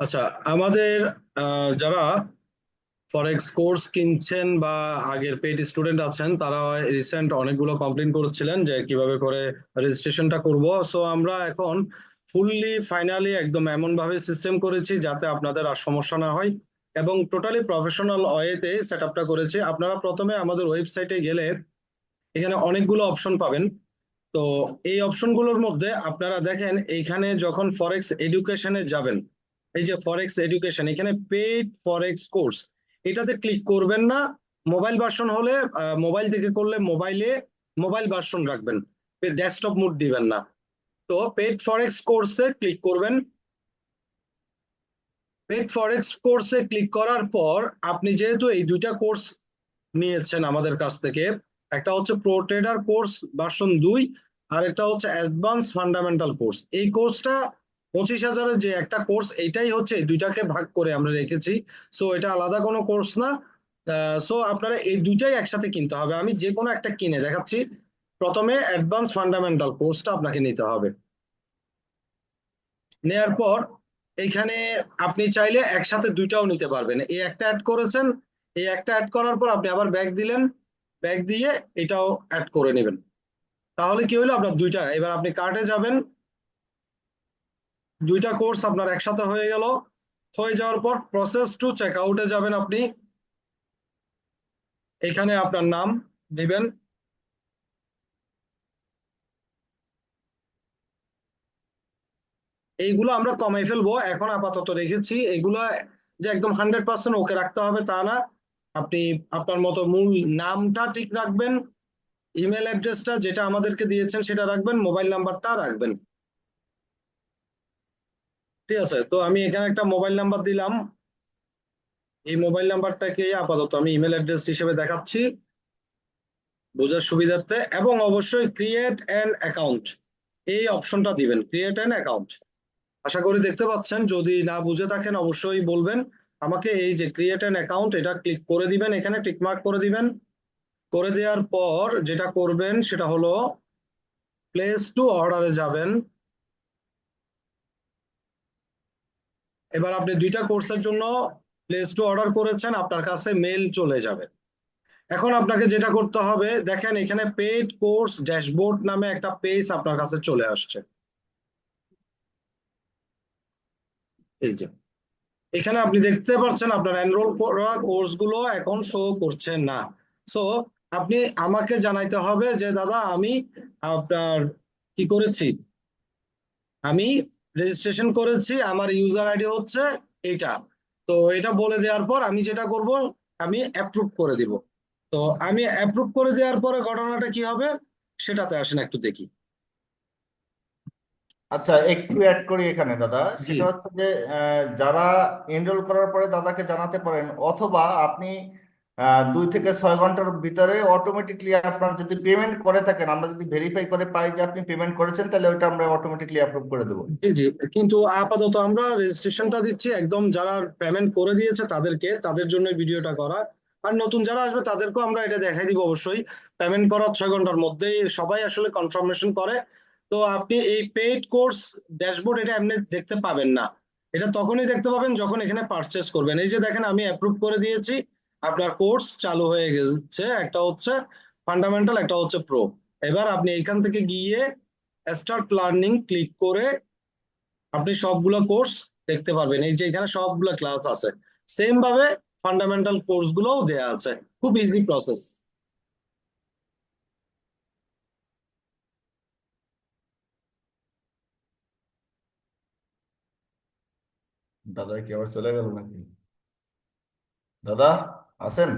আচ্ছা আমাদের যারা ফরেক্স কোর্স কিনছেন বা আগের পেইড স্টুডেন্ট আছেন, তারা রিসেন্ট অনেকগুলো কমপ্লেন করেছিলেন যে কীভাবে করে রেজিস্ট্রেশনটা করব। সো আমরা এখন ফুললি ফাইনালি একদম এমন ভাবে সিস্টেম করেছি যাতে আপনাদের আর সমস্যা না হয়। এবং টোটালি প্রফেশনাল ওয়েতে সেট আপটা করেছি। আপনারা প্রথমে আমাদের ওয়েবসাইটে গেলে এখানে অনেকগুলো অপশন পাবেন। তো, এই অপশনগুলোর মধ্যে আপনারা দেখেন, এইখানে যখন ফরেক্স এডুকেশনে যাবেন এই যে ফরেক্স এডুকেশন এখানে পেইড ফরেক্স কোর্স এটাতে ক্লিক করবেন না। মোবাইল ভার্সন হলে মোবাইল থেকে করলে মোবাইলে মোবাইল ভার্সন রাখবেন। ডেস্কটপ মুড দিবেন না। তো পেইড ফরেক্স কোর্সে ক্লিক করবেন। পেইড ফরেক্স কোর্সে ক্লিক করার পর আপনি যেহেতু এই দুইটা কোর্স নিয়েছেন আমাদের কাছ থেকে, একটা হচ্ছে প্রো ট্রেডার কোর্স ভার্সন দুই, আর একটা হচ্ছে অ্যাডভান্স ফান্ডামেন্টাল কোর্স এই কোর্সটা পঁচিশ হাজারের যে একটা কোর্স এইটাই হচ্ছে দুইটাকে ভাগ করে আমরা রেখেছি। সো এটা আলাদা কোনো কোর্স না। সো আপনারা এই দুইটাই একসাথে কিনতে হবে। আমি যে কোনো একটা কিনে দেখাচ্ছি। প্রথমে অ্যাডভান্স ফান্ডামেন্টাল কোর্সটা আপনাকে নিতে হবে। নেয়ার পর, এইখানে আপনি চাইলে একসাথে দুইটাও নিতে পারবেন। এই একটা অ্যাড করেছেন এই একটা অ্যাড করার পর আপনি আবার ব্যাগ দিলেন। ব্যাগ দিয়ে এটাও অ্যাড করে নেবেন। তাহলে কি হলো? আপনার দুইটা, এবার আপনি কার্টে যাবেন। দুইটা কোর্স আপনার একসাথে হয়ে গেল। হয়ে যাওয়ার পর প্রসেস টু চেক আউটে যাবেন আপনি। এখানে আপনার নাম দিবেন। এইগুলো আমরা কমাই ফেলব। এখন আপাতত রেখেছি। এগুলো যে একদম হান্ড্রেড পার্সেন্ট ওকে রাখতে হবে তা না। আপনি আপনার মতো মূল নামটা ঠিক রাখবেন। ইমেল অ্যাড্রেসটা যেটা আমাদেরকে দিয়েছেন সেটা রাখবেন। মোবাইল নাম্বারটা রাখবেন। ঠিক আছে? তো আমি এখানে একটা মোবাইল নাম্বার দিলাম। এই মোবাইল নাম্বারটাকে আপাতত আমি ইমেল অ্যাড্রেস হিসেবে দেখাচ্ছি বোঝার সুবিধার্থে এবং অবশ্যই ক্রিয়েট অ্যান অ্যাকাউন্ট এই অপশনটা দিবেন ক্রিয়েট অ্যান অ্যাকাউন্ট আশা করি দেখতে পাচ্ছেন, যদি না বুঝে থাকেন অবশ্যই বলবেন আমাকে এই যে ক্রিয়েট অ্যান অ্যাকাউন্ট এটা ক্লিক করে দিবেন, এখানে টিকমার্ক করে দিবেন। করে দেওয়ার পর যেটা করবেন সেটা হলো প্লেস টু অর্ডারে যাবেন। এবার আপনি দুইটা কোর্সের জন্য প্লেস টু অর্ডার করেছেন, আপনার কাছে মেল চলে যাবে। এখন আপনাকে যেটা করতে হবে, দেখেন এখানে পেড কোর্স ড্যাশবোর্ড নামে একটা পেজ আপনার কাছে চলে আসছে। এই যে, এখানে আপনি দেখতে পাচ্ছেন আপনার এনরোল করা কোর্সগুলো এখন শো করছে না। সো আপনি আমাকে জানাইতে হবে যে, দাদা, আমি আপনার কি করেছি? আমি রেজিস্ট্রেশন করেছি আমার ইউজার আইডি হচ্ছে এটা তো এটা বলে দেওয়ার পর আমি যেটা করব আমি অ্যাপ্রুভ করে দিব। তো আমি অ্যাপ্রুভ করে দেওয়ার পরে ঘটনাটা কি হবে সেটাতে আসেন একটু দেখি। আচ্ছা একটু অ্যাড করি এখানে দাদা। সেটা হচ্ছে যে যারা এনরোল করার পরে দাদাকে জানাতে পারেন অথবা আপনি দুই থেকে ছয় ঘণ্টার ভিতরে অটোমেটিকলি আপনার যদি পেমেন্ট করে থাকেন, আমরা যদি ভেরিফাই করে পাই যে আপনি পেমেন্ট করেছেন, তাহলে ওইটা আমরা অটোমেটিকলি অ্যাপ্রুভ করে দেবো। জি কিন্তু আপাতত আমরা রেজিস্ট্রেশনটা দিচ্ছি, একদম যারা পেমেন্ট করে দিয়েছে তাদেরকে, তাদের জন্য ভিডিওটা করা। আর নতুন যারা আসবে তাদেরকেও আমরা এটা দেখাই দিব অবশ্যই। পেমেন্ট করার ছয় ঘণ্টার মধ্যেই সবাই আসলে কনফার্মেশন করে। তো আপনি এই পেইড কোর্স ড্যাশবোর্ড এটা এমনি দেখতে পাবেন না। এটা তখনই দেখতে পাবেন যখন এখানে পারচেস করবেন। এই যে দেখেন, আমি অ্যাপ্রুভ করে দিয়েছি। আপনার কোর্স চালু হয়ে গেছে, একটা হচ্ছে ফান্ডামেন্টাল একটা হচ্ছে প্রো এবার আপনি এখান থেকে গিয়ে স্টার্ট লার্নিং ক্লিক করে আপনি সবগুলো কোর্স দেখতে পারবেন। এই যে এখানে সবগুলো ক্লাস আছে। সেম ভাবে ফান্ডামেন্টাল কোর্স গুলোও দেয়া আছে। খুব ইজি প্রসেস দাদা, কি আবার চলে গেল নাকি? দাদা? আছেন